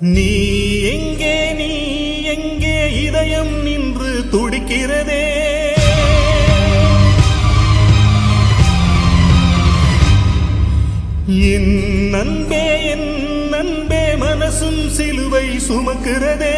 நீ எங்கே நீ எங்கே இதயம் நின்று துடிக்கிறதே? என் நண்பே என் நண்பே மனசும் சிலுவை சுமக்கிறதே.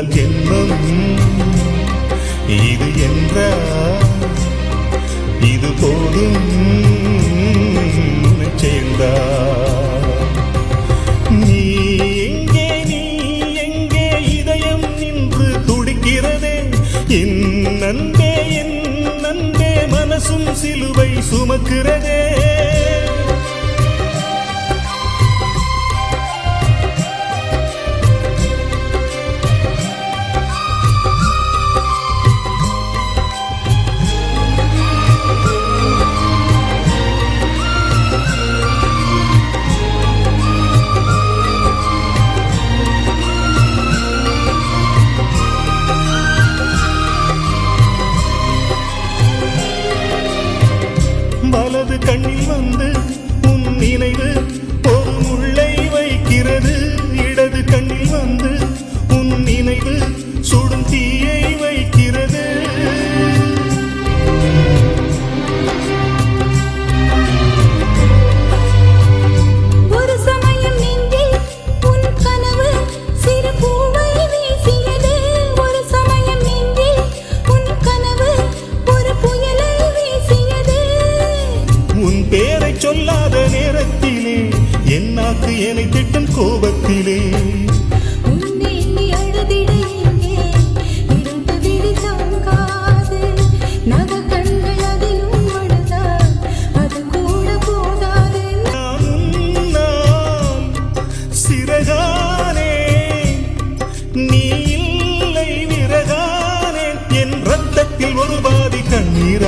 முதல் ஜென்மம் இது என்றால் இது போதும் சேர்ந்தா நீ எங்கே நீ எங்கே இதயம் நின்று துடிக்கிறதே? என் நண்பே என் நண்பே சிலுவை சுமக்கிறதே.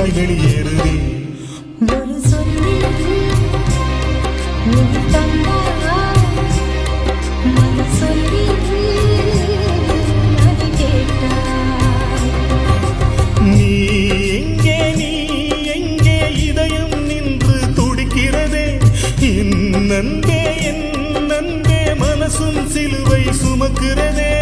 தாய் வெளியேறுதி ஒரு நீ எங்கே நீ எங்கே இதயம் நின்று துடிக்கிறதே? என் நன்பே என் நன்பே மனசும் சிலுவை சுமக்கிறதே.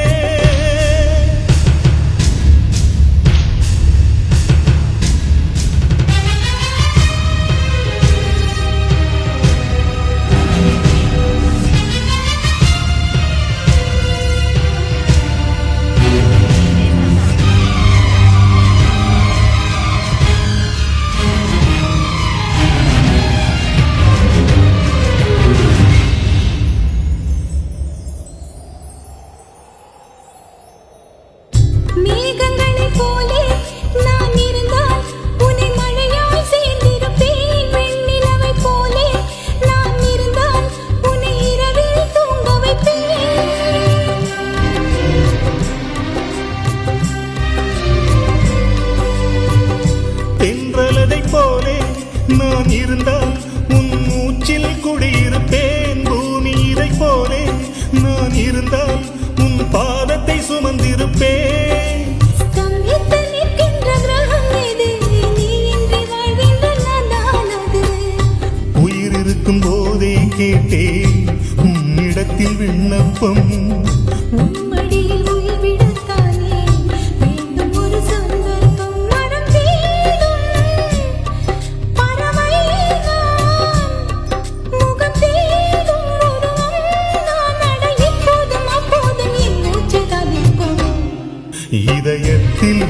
இதயத்தில்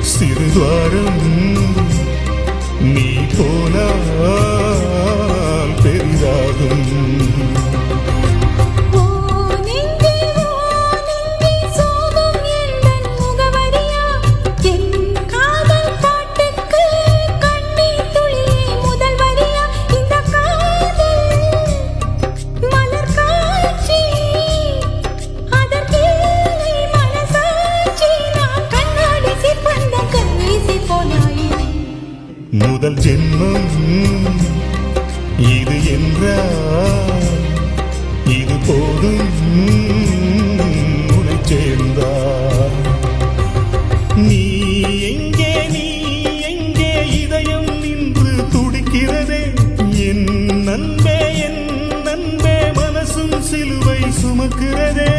சிறுதுவாரம் நீ போனால் பெரிதாகும். முதல் ஜென்மம் இது என்றால் இது போதும் உனை சேர்ந்தார் நீ எங்கே நீ எங்கே இதயம் நின்று துடிக்கிறதே? என் நண்பே என் நண்பே மனசும் சிலுவை சுமக்கிறதே.